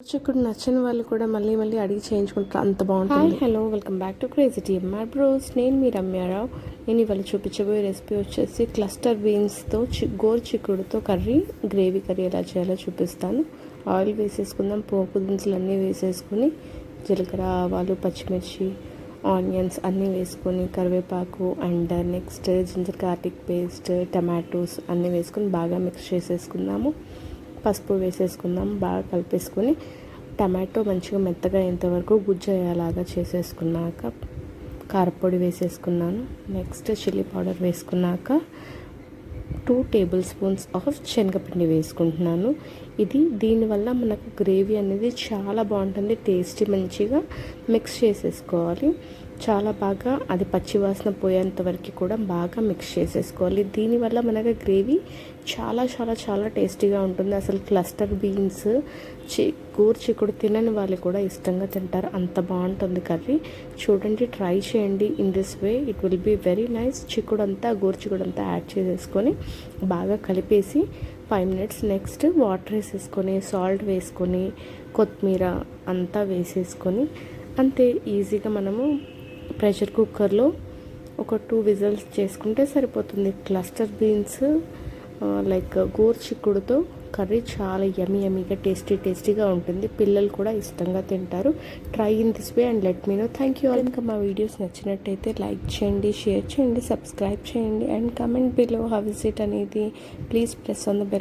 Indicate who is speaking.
Speaker 1: చిక్కుడు నచ్చని వాళ్ళు కూడా మళ్ళీ మళ్ళీ అడిగి చేయించుకుంటారు. అంత
Speaker 2: హాయ్
Speaker 1: బాగుంటుంది
Speaker 2: hello welcome back to crazy team my bros. నేను మీ రమ్యారావు నేను ఇవాళ చూపించబోయే రెసిపీ వచ్చేసి క్లస్టర్ బీన్స్తో చి గోరు చిక్కుడుతో కర్రీ గ్రేవీ కర్రీ ఎలా చేయాలో చూపిస్తాను. ఆయిల్ వేసేసుకుందాం. పోపు దినుసులు అన్నీ వేసేసుకుని జీలకర్ర ఆవాలు పచ్చిమిర్చి ఆనియన్స్ అన్నీ వేసుకొని కరివేపాకు and next ginger garlic paste tomatoes అన్నీ వేసుకొని బాగా మిక్స్ చేసేసుకుందాము. పసుపు వేసేసుకుందాం బాగా కలిపేసుకొని టమాటో మంచిగా మెత్తగా అయ్యేంతవరకు గుజ్జు అయ్యేలాగా చేసేసుకున్నాక కారపొడి వేసేసుకున్నాను. నెక్స్ట్ చిల్లీ పౌడర్ వేసుకున్నాక టూ టేబుల్ స్పూన్స్ ఆఫ్ శనగపిండి వేసుకుంటున్నాను. ఇది దీనివల్ల మనకు గ్రేవీ అనేది చాలా బాగుంటుంది టేస్టీ మంచిగా మిక్స్ చేసేసుకోవాలి. చాలా బాగా అది పచ్చివాసన పోయేంత వరకు కూడా బాగా మిక్స్ చేసేసుకోవాలి. దీనివల్ల మనకు గ్రేవీ చాలా చాలా చాలా టేస్టీగా ఉంటుంది. అసలు క్లస్టర్ బీన్స్ చి కూర చిక్కుడు తినని వాళ్ళు కూడా ఇష్టంగా తింటారు. అంత బాగుంటుంది కర్రీ. చూడండి ట్రై చేయండి. In this way it will be very nice చిక్కుడు అంతా గోరు చిక్కుడు అంతా యాడ్ చేసేసుకొని బాగా కలిపేసి ఫైవ్ మినిట్స్ నెక్స్ట్ వాటర్ వేసేసుకొని సాల్ట్ వేసుకొని కొత్తిమీర అంతా వేసేసుకొని అంతే ఈజీగా మనము ప్రెషర్ కుక్కర్లో ఒక టూ విజల్స్ చేసుకుంటే సరిపోతుంది. క్లస్టర్ బీన్స్ లైక్ గోరు చిక్కుడుతో కర్రీ చాలా యమీ యమీగా టేస్టీ టేస్టీగా ఉంటుంది. పిల్లలు కూడా ఇష్టంగా తింటారు. Try in this way and let me know. Thank you all. ఇంకా మా వీడియోస్ నచ్చినట్టయితే లైక్ చేయండి షేర్ చేయండి సబ్స్క్రైబ్ చేయండి and comment below how is it అనేది please press on the bell